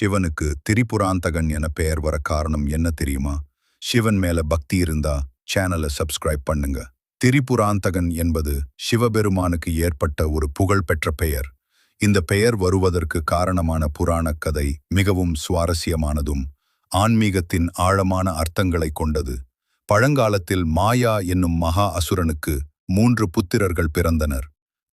சிவனுக்கு திரிபுராந்தகன் என பெயர் வர காரணம் என்ன தெரியுமா? சிவன் மேல பக்தி இருந்தா சேனலை சப்ஸ்கிரைப் பண்ணுங்க. திரிபுராந்தகன் என்பது சிவபெருமானுக்கு ஏற்பட்ட ஒரு புகழ்பெற்ற பெயர். இந்த பெயர் வருவதற்கு காரணமான புராணக் கதை மிகவும் சுவாரஸ்யமானதும் ஆன்மீகத்தின் ஆழமான அர்த்தங்களைக் கொண்டது. பழங்காலத்தில் மாயா என்னும் மகா அசுரனுக்கு மூன்று புத்திரர்கள் பிறந்தனர்.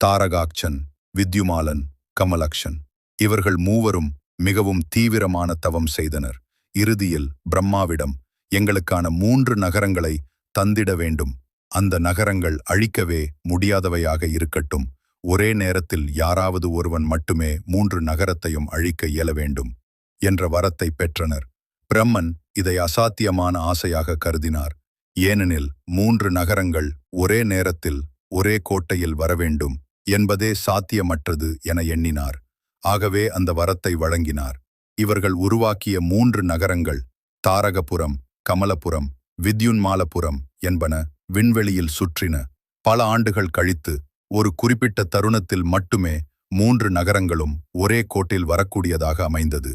தாரகாக்ஷன் வித்யுமாலன் கமலக்ஷன். இவர்கள் மூவரும் மிகவும் தீவிரமான தவம் செய்தனர். இறுதியில் பிரம்மாவிடம் எங்களுக்கான மூன்று நகரங்களை தந்திட வேண்டும். அந்த நகரங்கள் அழிக்கவே முடியாதவையாக இருக்கட்டும். ஒரே நேரத்தில் யாராவது ஒருவன் மட்டுமே மூன்று நகரத்தையும் அழிக்க இயல வேண்டும் என்ற வரத்தை பெற்றனர். பிரம்மன் இதை அசாத்தியமான ஆசையாக கருதினார். ஏனெனில் மூன்று நகரங்கள் ஒரே நேரத்தில் ஒரே கோட்டையில் வரவேண்டும் என்பதே சாத்தியமற்றது என எண்ணினார். ஆகவே அந்த வரத்தை வழங்கினார். இவர்கள் உருவாக்கிய மூன்று நகரங்கள் தாரகபுரம் கமலபுரம் வித்யுன்மாலபுரம் என்பன விண்வெளியில் சுற்றின. பல ஆண்டுகள் கழித்து ஒரு குறிப்பிட்ட தருணத்தில் மட்டுமே மூன்று நகரங்களும் ஒரே கோட்டில் வரக்கூடியதாக அமைந்தது.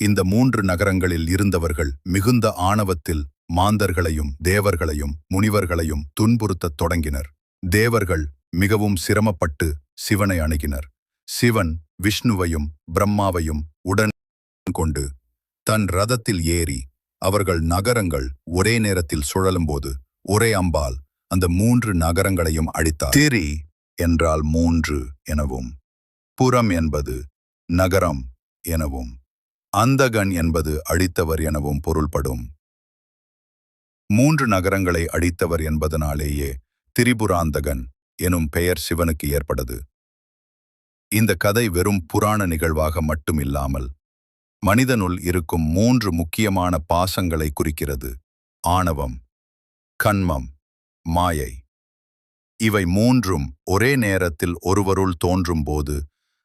இந்த மூன்று நகரங்களில் இருந்தவர்கள் மிகுந்த ஆணவத்தில் மாந்தர்களையும் தேவர்களையும் முனிவர்களையும் துன்புறுத்தத் தொடங்கினர். தேவர்கள் மிகவும் சிரமப்பட்டு சிவனை அணுகினர். சிவன் விஷ்ணுவையும் பிரம்மாவையும் உடன் கொண்டு தன் ரதத்தில் ஏறி அவர்கள் நகரங்கள் ஒரே நேரத்தில் சுழலும்போது ஒரே அம்பால் அந்த மூன்று நகரங்களையும் அழித்தார் திரி என்றால் மூன்று எனவும் புறம் என்பது நகரம் எனவும் அந்தகன் என்பது அழித்தவர் எனவும் பொருள்படும். மூன்று நகரங்களை அழித்தவர் என்பதனாலேயே திரிபுராந்தகன் எனும் பெயர் சிவனுக்கு ஏற்பட்டது. இந்த கதை வெறும் புராண நிகழ்வாக மட்டுமில்லாமல் மனிதனுள் இருக்கும் மூன்று முக்கியமான பாசங்களை குறிக்கிறது. ஆணவம் கண்மம் மாயை. இவை மூன்றும் ஒரே நேரத்தில் ஒருவருள் தோன்றும்போது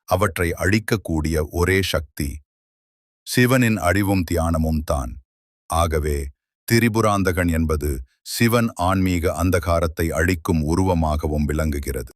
அவற்றை அழிக்கக்கூடிய ஒரே சக்தி. சிவனின் அழிவும் தியானமும் தான். ஆகவே திரிபுராந்தகன் என்பது சிவன் ஆன்மீக அந்தகாரத்தை அழிக்கும் உருவமாகவும் விளங்குகிறது.